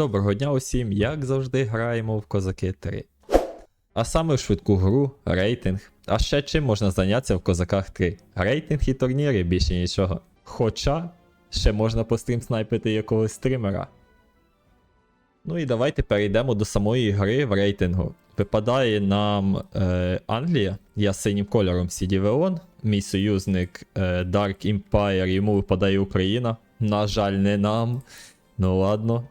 Доброго дня усім, як завжди, граємо в Козаки 3. А саме в швидку гру, рейтинг. А ще чим можна зайнятися в Козаках 3. Рейтинг і турніри більше нічого. Хоча ще можна по стрім снайпити якогось стримера. Ну і давайте перейдемо до самої гри в рейтингу. Випадає нам е, Англія, я синім кольором CDVON, мій союзник е, Dark Empire, йому випадає Україна. На жаль, не нам. Ну ладно.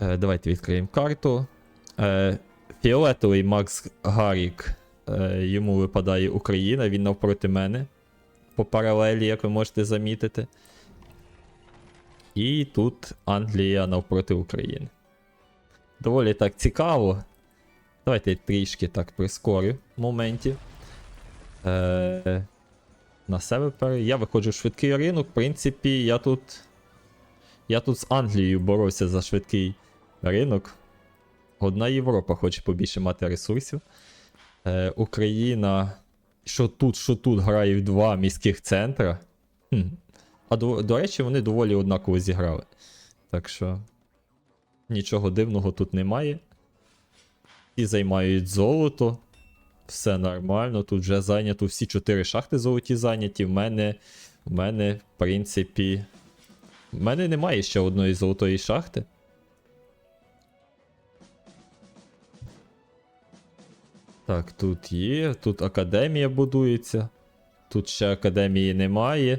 Е, давайте відкриємо карту. Е, фіолетовий Макс Гарік. Е, йому випадає Україна, він навпроти мене. По паралелі, як ви можете замітити. І тут Англія навпроти України. Доволі так цікаво. Давайте я трішки так прискорю моментів. Е, на себе пере... Я виходжу в швидкий ринок. В принципі, я тут. Я тут з Англією боровся за швидкий ринок. Одна Європа хоче побільше мати ресурсів. Е, Україна. Що тут, що тут грає в два міських центра. Хм. А до, до речі, вони доволі однаково зіграли. Так що. Нічого дивного тут немає. Всі займають золото. Все нормально. Тут вже зайнято всі чотири шахти золоті зайняті. В мене, в мене, в принципі. В мене немає ще одної золотої шахти. Так, тут є. Тут академія будується. Тут ще академії немає.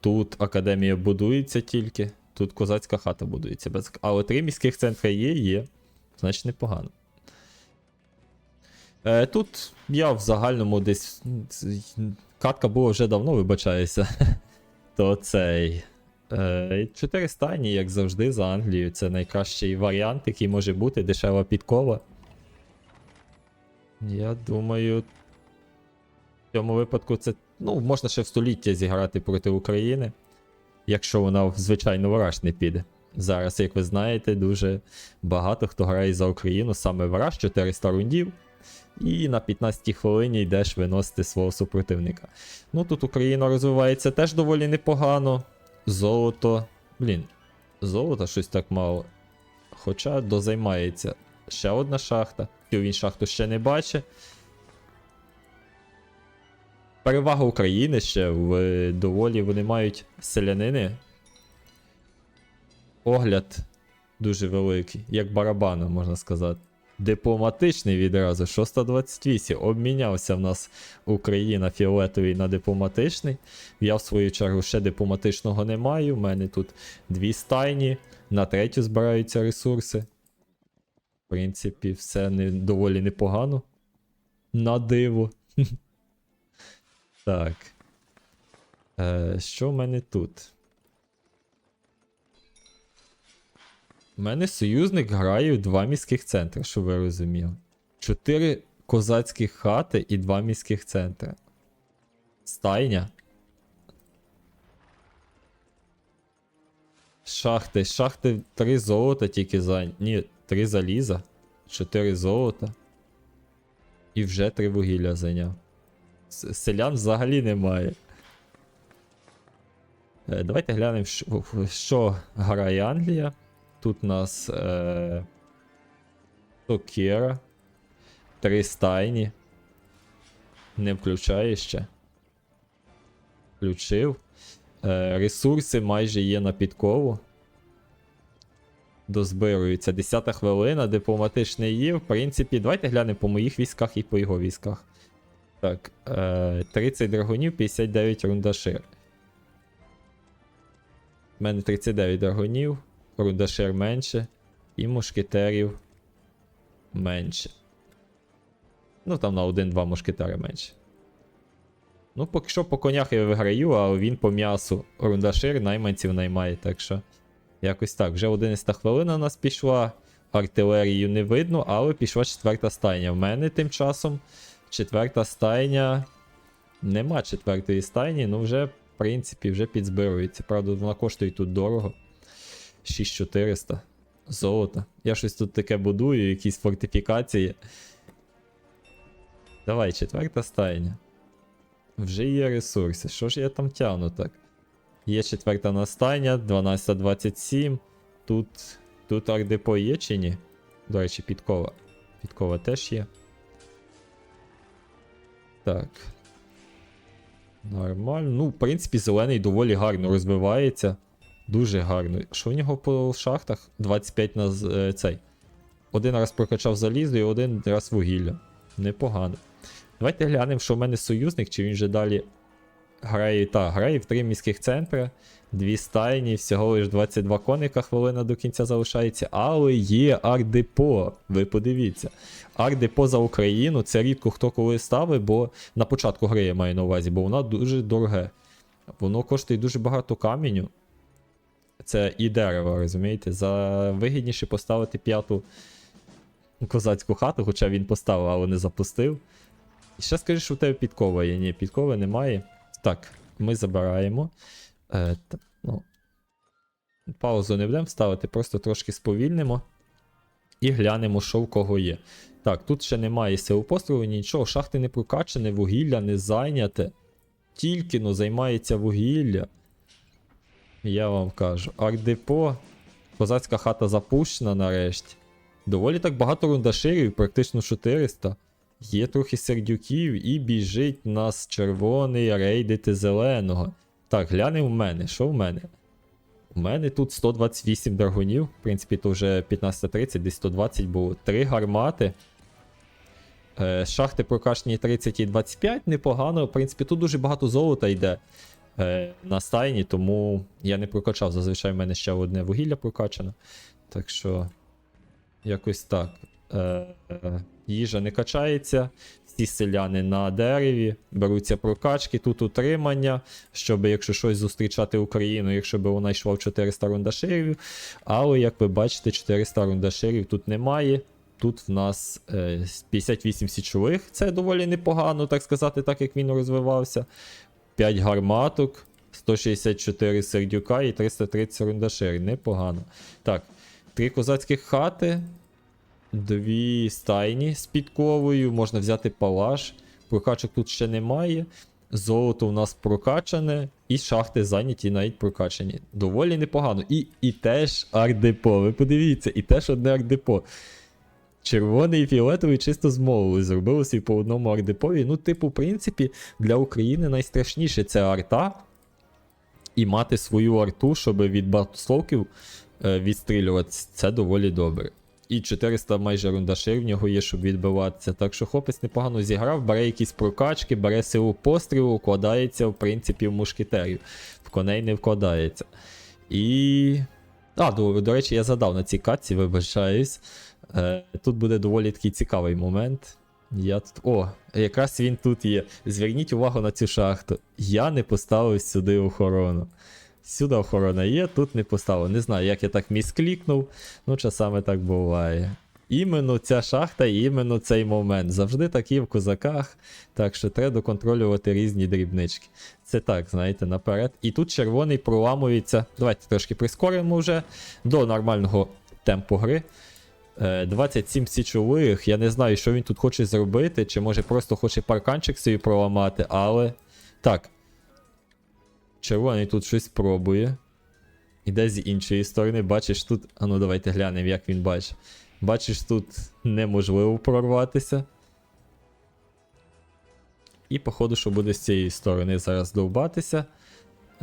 Тут академія будується тільки. Тут козацька хата будується. Але три міських центри є, є. Значить непогано. Е, тут я в загальному десь. Катка була вже давно, вибачаюся. То цей. Е, Чотири стані, як завжди, за Англією. Це найкращий варіант, який може бути, дешева підкова. Я думаю. В цьому випадку це. Ну, можна ще в століття зіграти проти України. Якщо вона звичайно враж не піде. Зараз, як ви знаєте, дуже багато хто грає за Україну, саме враж 400 рундів. І на 15 хвилині йдеш виносити свого супротивника. Ну тут Україна розвивається теж доволі непогано. Золото. Блін, золота щось так мало. Хоча дозаймається ще одна шахта. Він шахту ще не бачить. Перевага України ще в доволі вони мають селянини. Огляд дуже великий, як барабана, можна сказати. Дипломатичний відразу. 628. Обмінявся в нас Україна фіолетовий на дипломатичний. Я, в свою чергу, ще дипломатичного не маю. У мене тут дві стайні. На третю збираються ресурси. В принципі, все не, доволі непогано. На диво. Так. Е, що в мене тут? У мене союзник грає в два міських центри, щоб ви розуміли. Чотири козацькі хати і два міських центри. Стайня. Шахти. Шахти три золота тільки за. Ні, три заліза. Чотири золота. І вже три вугілля зайняв. Селян взагалі немає. Е, Давайте глянемо, що, грає Англія. Тут у нас е, Сокера. Три стайні. Не включає ще. Включив. Е, ресурси майже є на підкову. Дозбируються. 10 хвилина, дипломатичний є. В принципі, давайте глянемо по моїх військах і по його військах. Так, е, 30 драгунів, 59 рундашир. У мене 39 драгунів, рундашир менше, і мушкетерів менше. Ну, там на 1-2 мушкетери менше. Ну, поки що по конях я виграю, а він по м'ясу рундашир найманців наймає, так що. Якось так. Вже 11 хвилина у нас пішла. Артилерію не видно, але пішла четверта стайня. В мене тим часом четверта стайня. Нема четвертої стайні, ну вже, в принципі, вже підзбирується. Правда, вона коштує тут дорого. 6400. Золото. Я щось тут таке будую, якісь фортифікації. Давай, четверта стайня. Вже є ресурси. Що ж я там тягну так? Є четверта настання, 12.27. Тут Тут ардепо є чи ні? До речі, підкова. Підкова теж є. Так. Нормально. Ну, в принципі, зелений доволі гарно розвивається. Дуже гарно. Що в нього по шахтах? 25 на е, цей. Один раз прокачав залізо і один раз вугілля. Непогано. Давайте глянемо, що в мене союзник, чи він же далі грає. Та, грає в три міських центри, дві стайні, всього лиш 22 коника хвилина до кінця залишається. Але є ардепо. Ви подивіться. Ардепо за Україну це рідко хто коли ставить, бо на початку гри я маю на увазі, бо воно дуже дороге. Воно коштує дуже багато каменю. Це і дерево, розумієте? За вигідніше поставити п'яту козацьку хату, хоча він поставив, але не запустив. І ще скажи, що в тебе підкова є. Ні, підкови немає. Так, ми забираємо. Е, та, ну, паузу не будемо ставити, просто трошки сповільнимо. І глянемо, що в кого є. Так, тут ще немає сил пострілу, нічого, шахти не прокачане, вугілля не зайняте. Тільки но займається вугілля. Я вам кажу. Ардепо. Козацька хата запущена нарешті. Доволі так багато рундаширів, практично 400. Є трохи сердюків і біжить нас червоний рейдити зеленого. Так, глянемо в мене. Що в мене? У мене тут 128 драгунів. В принципі, то вже 15.30, десь 120 було. Три гармати. Е, шахти прокачані 30 і 25, непогано. В принципі, тут дуже багато золота йде е, на стайні, тому я не прокачав. Зазвичай в мене ще одне вугілля прокачано. Так що, якось так. Е, е, їжа не качається. Всі селяни на дереві, беруться прокачки, тут утримання, щоб, якщо щось зустрічати Україну, якщо б вона йшла в 400 рундаширів. Але, як ви бачите, 400 рундаширів тут немає. Тут в нас е, 58 січових, це доволі непогано, так сказати, так як він розвивався. 5 гарматок, 164 сердюка і 330 рундаширів. Непогано. Так, три козацьких хати, дві стайні з підковою, можна взяти палаш. Прокачок тут ще немає. Золото у нас прокачане, і шахти зайняті навіть прокачані. Доволі непогано. І, і теж ардепо. Ви подивіться, і теж одне ардепо. Червоний і фіолетовий чисто змовили, зробили собі по одному ардепові. Ну, типу, в принципі, для України найстрашніше це арта. І мати свою арту, щоб від батословків е, відстрілюватися, це доволі добре. І 400 майже рундашир в нього є, щоб відбиватися. Так що хлопець непогано зіграв, бере якісь прокачки, бере силу пострілу, вкладається, в принципі, в мушкетерів. В коней не вкладається. І. А, до, до речі, я задав на цій катці, вибачаюсь. Е, тут буде доволі такий цікавий момент. Я тут. О, якраз він тут є. Зверніть увагу на цю шахту. Я не поставив сюди охорону. Сюди охорона є, тут не поставив. Не знаю, як я так місклікнув. Ну, часами так буває. Іменно ця шахта, іменно цей момент. Завжди такі в козаках. Так що треба доконтролювати різні дрібнички. Це так, знаєте, наперед. І тут червоний проламується. Давайте трошки прискоримо вже до нормального темпу гри. Е, 27 січових. Я не знаю, що він тут хоче зробити, чи може просто хоче парканчик собі проламати, але. Так. Червоний тут щось пробує. Іде з іншої сторони, бачиш тут. А ну давайте глянемо, як він бачить. Бачиш, тут неможливо прорватися. І, походу, що буде з цієї сторони зараз довбатися.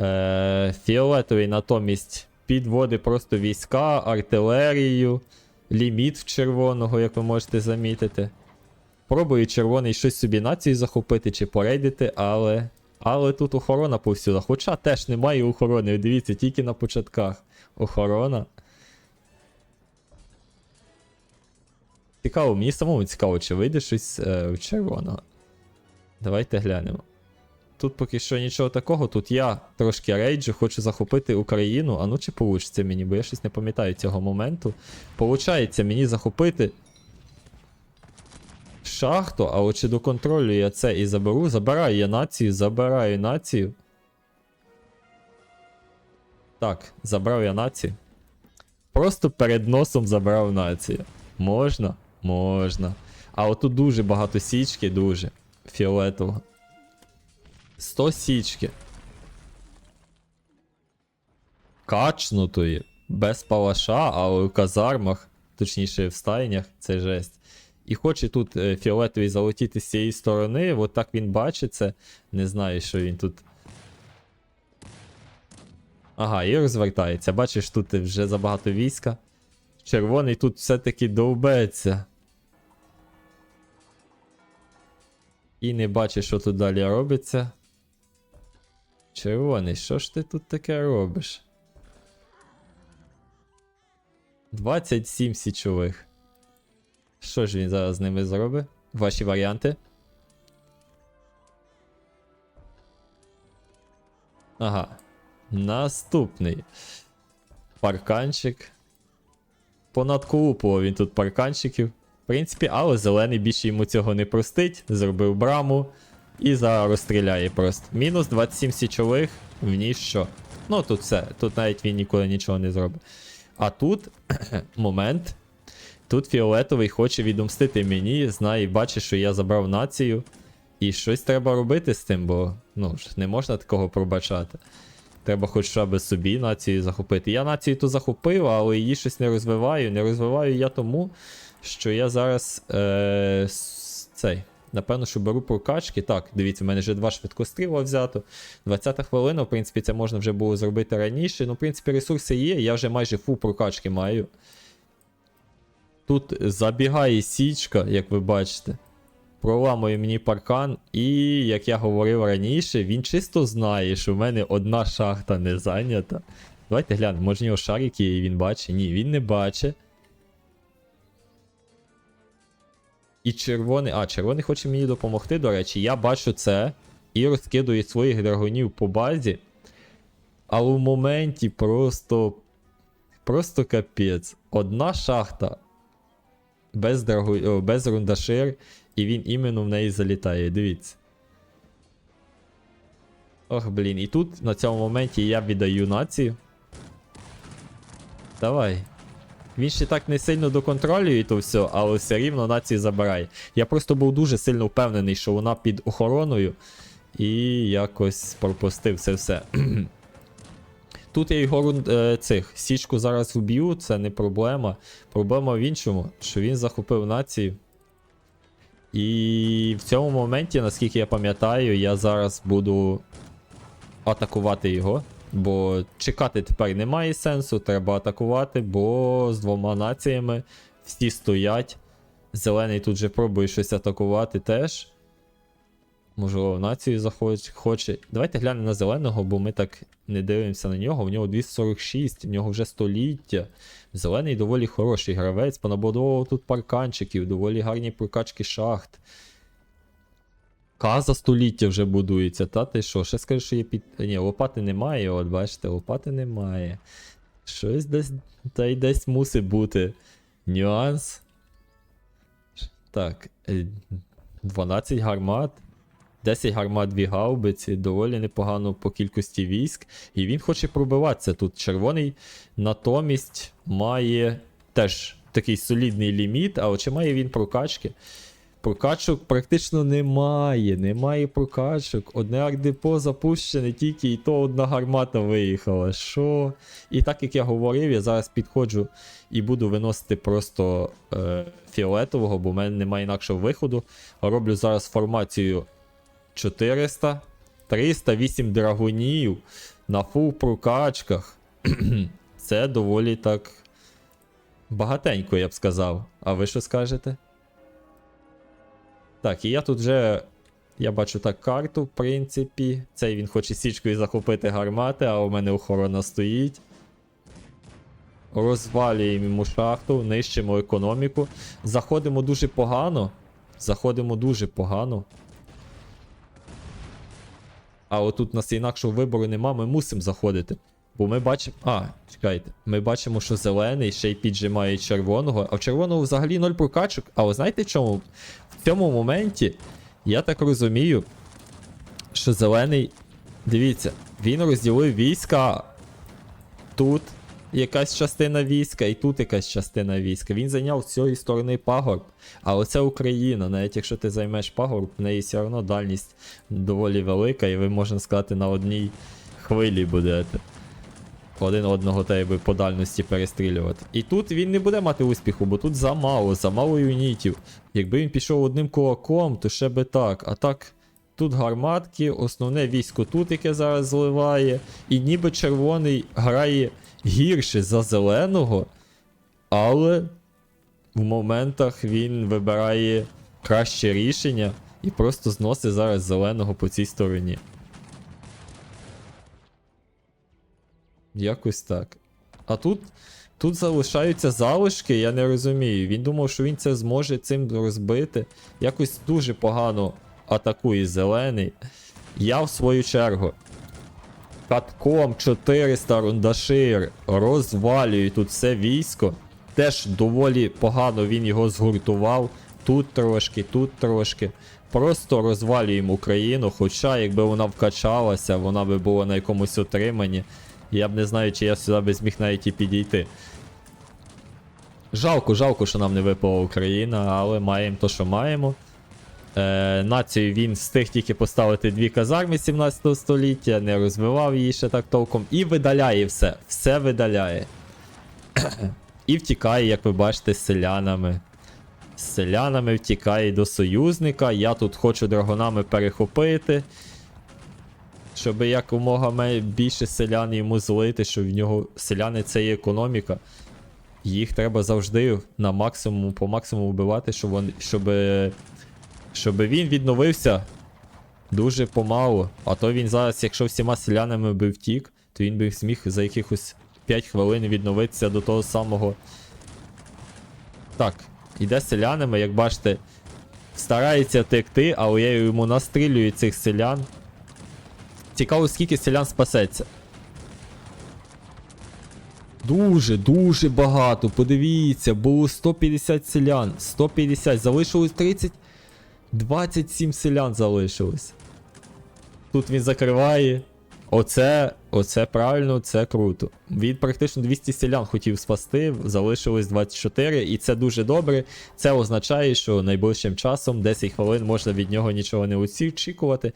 Е, фіолетовий натомість підводить просто війська, артилерію, ліміт в червоного, як ви можете замітити. Пробує червоний щось собі націю захопити чи порейдити, але. Але тут охорона повсюди. Хоча теж немає охорони. Дивіться, тільки на початках. Охорона. Цікаво, мені самому цікаво, чи вийде щось е, в червоного. Давайте глянемо. Тут поки що нічого такого, тут я трошки рейджу, хочу захопити Україну. А ну чи получиться мені, бо я щось не пам'ятаю цього моменту. Получається мені захопити шахту, а от чи доконтролю я це і заберу. Забираю я націю, забираю націю. Так, забрав я націю. Просто перед носом забрав націю. Можна? Можна. А отут дуже багато січки, дуже. Фіолетового. 100 січки. Качнутої. без палаша, але у казармах, точніше в стайнях, це жесть. І хоче тут е, фіолетовий залетіти з цієї сторони, от так він бачить це. Не знаю, що він тут. Ага, і розвертається. Бачиш, тут вже забагато війська. Червоний тут все-таки довбеться. І не бачить, що тут далі робиться. Червоний, що ж ти тут таке робиш? 27 січових. Що ж він зараз з ними зробить? Ваші варіанти? Ага. Наступний. Парканчик. Понадколупував він тут парканчиків. В принципі, але зелений більше йому цього не простить. Зробив браму. І зараз розстріляє просто. Мінус 27 січових, в ніщо. Ну тут все. Тут навіть він ніколи нічого не зробить. А тут момент. Тут фіолетовий хоче відомстити мені, знає бачить, що я забрав націю. І щось треба робити з тим, бо ну не можна такого пробачати. Треба хоча б собі націю захопити. Я націю то захопив, але її щось не розвиваю. Не розвиваю я тому, що я зараз е, цей. Напевно, що беру прокачки. Так, дивіться, в мене вже два швидкостріла взято. 20 хвилина, в принципі, це можна вже було зробити раніше. Ну, в принципі, ресурси є, я вже майже фул прокачки маю. Тут забігає січка, як ви бачите. Проламує мені паркан, і, як я говорив раніше, він чисто знає, що в мене одна шахта не зайнята. Давайте глянемо, може в нього шарик є і він бачить. Ні, він не бачить. І червоний. А, червоний хоче мені допомогти, до речі. Я бачу це і розкидую своїх драгонів по базі. Але в моменті просто. Просто капець. Одна шахта без, драгу... без рундашир, і він іменно в неї залітає. Дивіться. Ох, блін, і тут на цьому моменті я віддаю націю. Давай. Він ще так не сильно доконтролює то все, але все рівно націю забирає. Я просто був дуже сильно впевнений, що вона під охороною. І якось пропустив це все. Тут я його е, цих січку зараз вб'ю, це не проблема. Проблема в іншому, що він захопив націю. І в цьому моменті, наскільки я пам'ятаю, я зараз буду атакувати його. Бо чекати тепер немає сенсу, треба атакувати, бо з двома націями всі стоять. Зелений тут же пробує щось атакувати теж. Можливо, націю захоч- хоче. Давайте глянемо на зеленого, бо ми так не дивимося на нього. У нього 246, у нього вже століття. Зелений доволі хороший гравець, понабудовував тут парканчиків, доволі гарні прокачки шахт. Каза століття вже будується, та ти що? Ще скажи, що є під. Ні, лопати немає, от бачите, лопати немає. Щось десь. Та й десь мусить бути. Нюанс. Так. е, 12 гармат. 10 гармат, 2 гаубиці, доволі непогано по кількості військ. І він хоче пробиватися тут. Червоний натомість має теж такий солідний ліміт, але чи має він прокачки? Прокачок практично немає. Немає прокачок. Одне ардепо запущене тільки, і то одна гармата виїхала. Що? І так як я говорив, я зараз підходжу і буду виносити просто е, фіолетового, бо в мене немає інакшого виходу. Роблю зараз формацію 400, 308 драгунів на фул прокачках. Це доволі так багатенько, я б сказав. А ви що скажете? Так, і я тут вже. Я бачу так карту, в принципі. Цей він хоче січкою захопити гармати, а у мене охорона стоїть. Розвалюємо йому шахту, нищимо економіку. Заходимо дуже погано. Заходимо дуже погано. А отут у нас інакшого вибору нема, ми мусимо заходити. Бо ми бачимо. А, чекайте. Ми бачимо, що зелений ще й піджимає червоного, а в червоного взагалі ноль прокачок. А ви знаєте чому? В цьому моменті, я так розумію, що зелений. Дивіться, він розділив війська. Тут якась частина війська, і тут якась частина війська. Він зайняв з цієї сторони пагорб. А оце Україна. Навіть якщо ти займеш пагорб, в неї все одно дальність доволі велика, і ви можна сказати на одній хвилі будете. Один одного би по дальності перестрілювати. І тут він не буде мати успіху, бо тут замало, замало юнітів. Якби він пішов одним кулаком, то ще би так. А так, тут гарматки, основне військо тут, яке зараз зливає. І ніби червоний грає гірше за зеленого, але в моментах він вибирає краще рішення і просто зносить зараз зеленого по цій стороні. Якось так. А тут, тут залишаються залишки, я не розумію. Він думав, що він це зможе цим розбити. Якось дуже погано атакує зелений. Я в свою чергу. Катком 400 рундашир розвалює тут все військо. Теж доволі погано він його згуртував. Тут трошки, тут трошки. Просто розвалюємо Україну, хоча якби вона вкачалася, вона би була на якомусь отриманні. Я б не знаю, чи я сюди би зміг навіть і підійти. Жалко, жалко, що нам не випала Україна, але маємо то, що маємо. Е, націю він встиг тільки поставити дві казарми 17 століття, не розвивав її ще так толком. І видаляє все. Все видаляє. і втікає, як ви бачите, з селянами. З селянами втікає до союзника. Я тут хочу драгонами перехопити. Щоб якомога більше селян йому злити, що в нього селяни це є економіка. Їх треба завжди на максимум, по максимуму вбивати, щоб, вони, щоб, щоб він відновився дуже помалу. А то він зараз, якщо всіма селянами би втік, то він би зміг за якихось 5 хвилин відновитися до того самого. Так, іде селянами, як бачите, старається втекти, але я йому настрілюю цих селян. Цікаво, скільки селян спасеться. Дуже, дуже багато. Подивіться, було 150 селян. 150. Залишилось 30. 27 селян залишилось. Тут він закриває. Оце, оце правильно, це круто. Він практично 200 селян хотів спасти, залишилось 24, і це дуже добре. Це означає, що найближчим часом 10 хвилин можна від нього нічого не очікувати.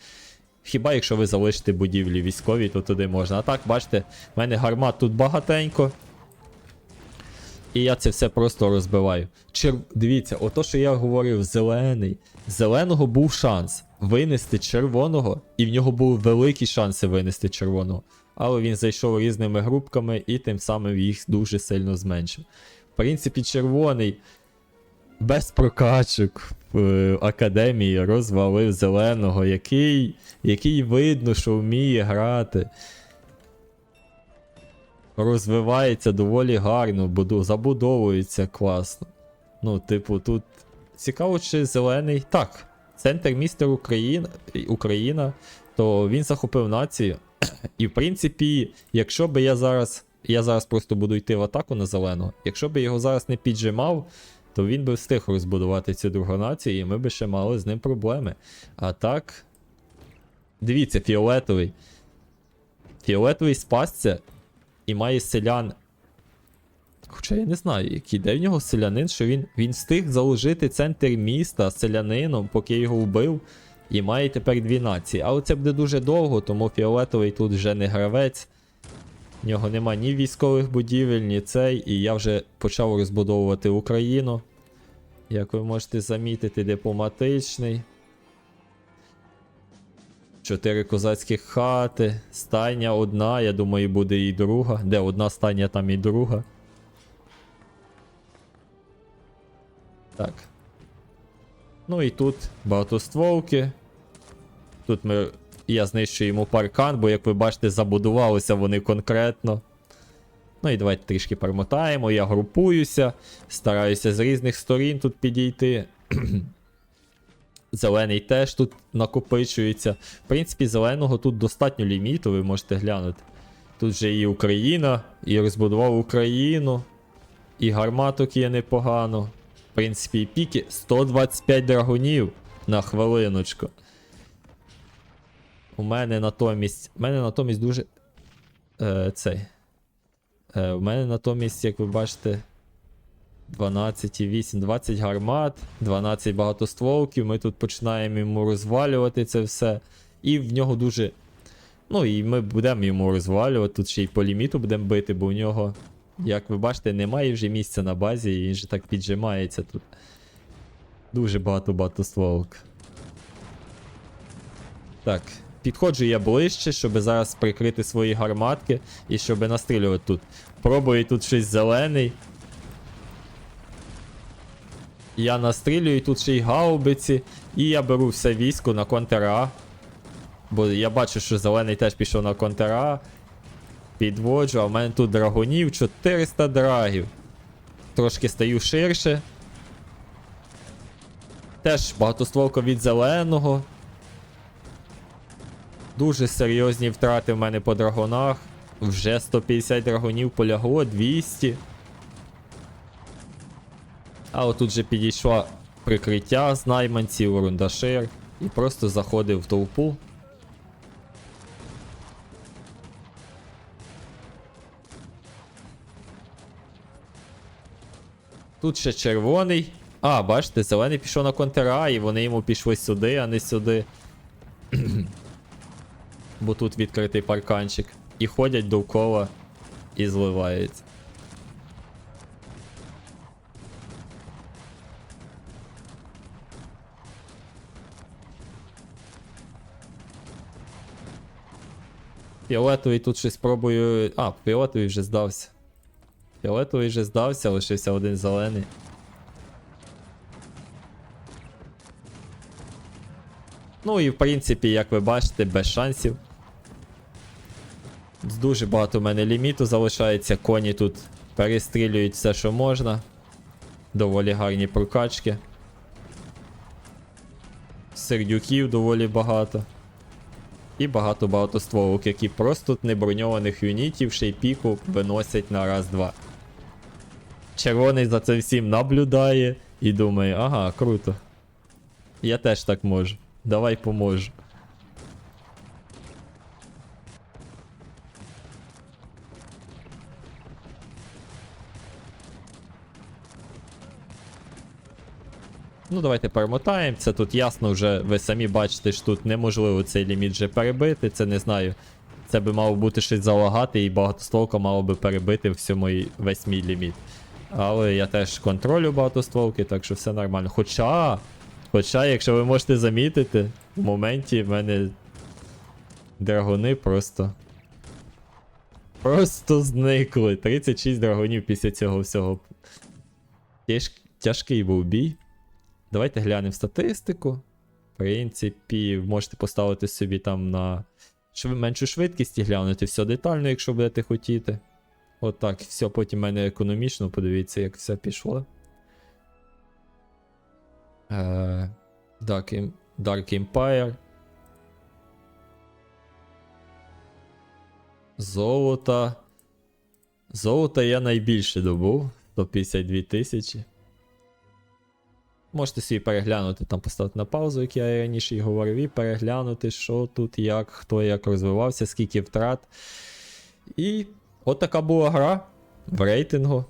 Хіба якщо ви залишите будівлі військові, то туди можна. А так, бачите, в мене гармат тут багатенько. І я це все просто розбиваю. Чер... Дивіться, ото, що я говорив, зелений. Зеленого був шанс винести червоного, і в нього були великі шанси винести червоного. Але він зайшов різними групками і тим самим їх дуже сильно зменшив. В принципі, червоний без прокачок академії розвалив зеленого, який, який видно, що вміє грати. Розвивається доволі гарно, забудовується класно. Ну, типу, тут цікаво, чи зелений. Так, центр міста Україна, Україна, то він захопив націю. І в принципі, якщо би я зараз. Я зараз просто буду йти в атаку на зеленого. Якщо би його зараз не піджимав, то він би встиг розбудувати цю другу націю, і ми би ще мали з ним проблеми. А так. Дивіться, фіолетовий. Фіолетовий спасться і має селян. Хоча я не знаю, який де в нього селянин, що він, він встиг заложити центр міста селянином, поки його вбив, і має тепер дві нації. Але це буде дуже довго, тому фіолетовий тут вже не гравець. В нього нема ні військових будівель, ні цей, і я вже почав розбудовувати Україну. Як ви можете замітити, дипломатичний. Чотири козацьких хати, стайня одна, я думаю, буде і друга. Де одна стайня, там і друга. Так. Ну і тут багатостволки. Тут ми. Я знищую йому паркан, бо, як ви бачите, забудувалися вони конкретно. Ну і давайте трішки перемотаємо. Я групуюся, стараюся з різних сторін тут підійти. Зелений теж тут накопичується. В принципі, зеленого тут достатньо ліміту, ви можете глянути. Тут же і Україна, і розбудував Україну, і гарматок є непогано. В принципі, і піки 125 драгунів на хвилиночку. У мене натомість. У мене натомість дуже. Е, цей. Е, у мене натомість, як ви бачите, 12,8, 20 гармат, 12 багатостволків. Ми тут починаємо йому розвалювати це все. І в нього дуже Ну і ми будемо йому розвалювати. Тут ще й по ліміту будемо бити, бо у нього, як ви бачите, немає вже місця на базі, і він же так піджимається тут. Дуже багато багатостволок. Так, підходжу я ближче, щоб зараз прикрити свої гарматки і щоб настрілювати тут. Пробую тут щось зелений. Я настрілюю тут ще й гаубиці, і я беру все військо на контра. Бо я бачу, що зелений теж пішов на контра. Підводжу, а в мене тут драгунів 400 драгів. Трошки стаю ширше. Теж багатостволка від зеленого. Дуже серйозні втрати в мене по драгонах. Вже 150 драгонів полягло, 200. А отут же підійшла прикриття з найманців, рундашир. І просто заходив в толпу. Тут ще червоний. А, бачите, зелений пішов на контра, і вони йому пішли сюди, а не сюди. Бо тут відкритий парканчик. І ходять довкола і зливаються. Фіолетовий тут щось пробую. А, фіолетовий вже здався. Фіолетовий вже здався, лишився один зелений. Ну і в принципі, як ви бачите, без шансів. Дуже багато в мене ліміту залишається. Коні тут перестрілюють все, що можна. Доволі гарні прокачки. Сердюків доволі багато. І багато-багато стволок, які просто неброньованих юнітів ще й піку виносять на раз-два. Червоний за це всім наблюдає і думає, ага, круто. Я теж так можу. Давай поможу. Ну, давайте перемотаємо. Це тут ясно вже, ви самі бачите, що тут неможливо цей ліміт вже перебити. Це не знаю. Це би мало бути щось залагати, і багатостволка мало би перебити всю мій, весь мій ліміт. Але я теж контролю багатостволки, так що все нормально. Хоча. Хоча, якщо ви можете замітити, в моменті в мене драгони просто. Просто зникли. 36 драгонів після цього всього. Тяж... Тяжкий був бій. Давайте глянемо статистику. В принципі, можете поставити собі там на меншу швидкість і глянути все детально, якщо будете хотіти. Отак, все потім в мене економічно, подивіться, як все пішло. Е, Dark, Dark Empire. Золота. Золота я найбільше добув. 152 тисячі. Можете собі переглянути, там поставити на паузу, як я і раніше і говорив, і переглянути, що тут, як, хто як розвивався, скільки втрат. І от така була гра в рейтингу.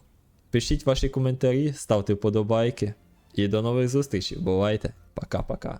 Пишіть ваші коментарі, ставте вподобайки. І до нових зустрічей. Бувайте. Пока-пока.